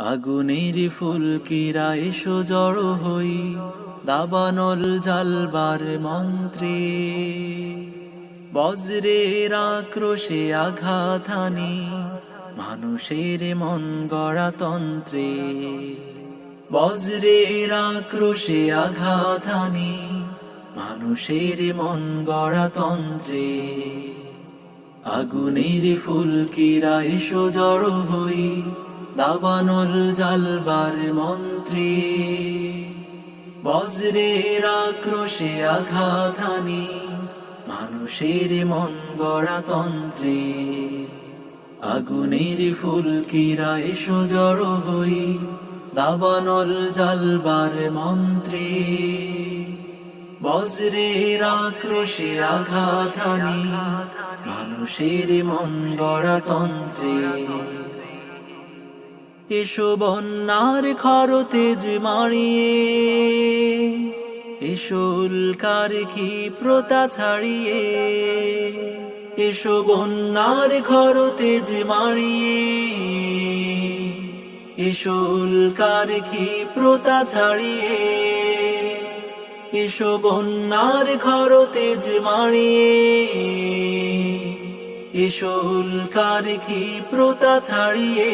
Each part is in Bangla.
আগুনের ফুলকিরা এসো জড়ো হই? দাবানল জালবার মন্ত্রে। বজ্রের আক্রোশে আঘাত হানি মানুষের মন গড়া তন্ত্রে। বজ্রের আক্রোশে আঘাত হানি মানুষের মন গড়া তন্ত্রে। আগুনের ফুলকিরা এসো জড়ো হই? দাবানল জালবার মন্ত্রে। বজ্রের আক্রোশে আঘাত হানি মানুষের মন গড়া তন্ত্রে আগুনের ফুলকিরা এসো জড়ো হই দাবানল জালবার মন্ত্রে। বজ্রের আক্রোশে আঘাত হানি মানুষের মন গড়া তন্ত্রে এসো বন্যার খরতেজ মারিয়ে এসো উল্কার ক্ষিপ্রতা ছাড়িয়ে। এসো বন্যার খরতেজ মারিয়ে এসো উল্কার ক্ষিপ্রতা ছাড়িয়ে। এসো বন্যার খরতেজ মারিয়ে এসো উল্কার ক্ষিপ্রতা ছাড়িয়ে।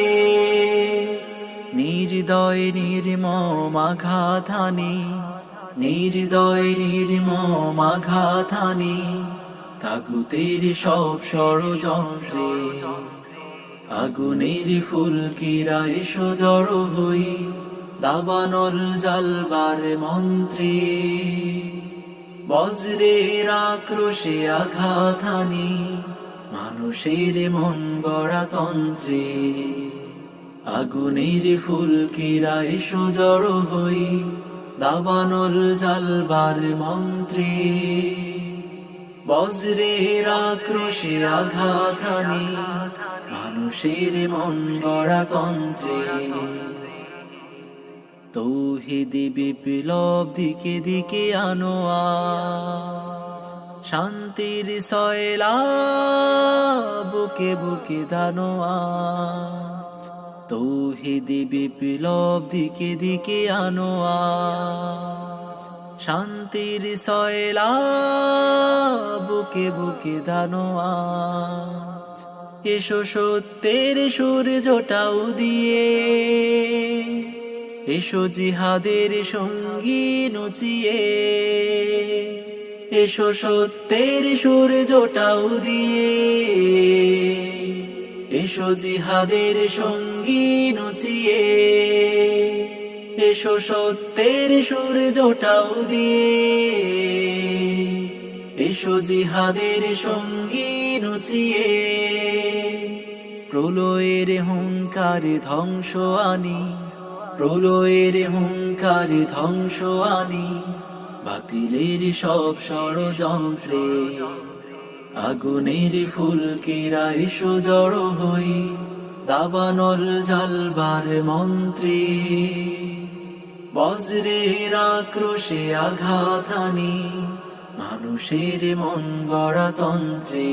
নির্দয় নির্মম আঘাতানি, নির্দয় নির্মম আঘাতানি, তাগুতের সব ষড়যন্ত্রে। আগুনের ফুলকিরা এসো জড়ো হই, দাবানল জালবার মন্ত্রে। বজ্রের আক্রোশে আঘাতানি মানুষের মন গড়া তন্ত্রে, আগুনের ফুলকিরা এসো জড়ো হই দাবানল জালবার মন্ত্রে। বজ্রের আক্রোশে আঘাতানি মানুষের মন গড়া তন্ত্রে। তৌহিদি বিপ্লব দিকে দিকে আনো আজ শান্তির সয়লা বুকে বুকে দানো আজ তৌহিদি বিপ্লব দিকে দিকে আনো শান্তির সয়লা বুকে বুকে ধানো এসো সত্যের সূর্যটাও দিয়ে এসো জিহাদের সঙ্গী নচিয়ে। এসো সত্যের সূর্যটাও দিয়ে। এসো জিহাদের সঙ্গী নচিয়ে। এসো সত্যের সূর্যটাও দিয়ে। এসো জিহাদের সঙ্গী নচিয়ে। প্রলয়ের হুঙ্কারে ধ্বংস আনি। প্রলয়ের হুঙ্কারে ধ্বংস আনি। বাতিলের সব ষড়যন্ত্রে, আগুনের ফুলকিরা এসো জড়ো হই, দাবানল জালবার মন্ত্রে। বজ্রের আক্রোশে আঘাত হানি মানুষের মন গড়া তন্ত্রে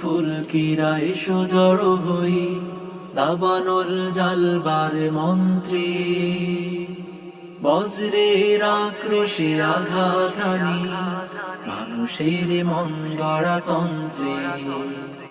ফুলকিরা এসো জড়ো হই, দাবানল জালবার মন্ত্রে। বজ্রের আক্রোশে আঘাত মানুষের মন গড়া তন্ত্রে।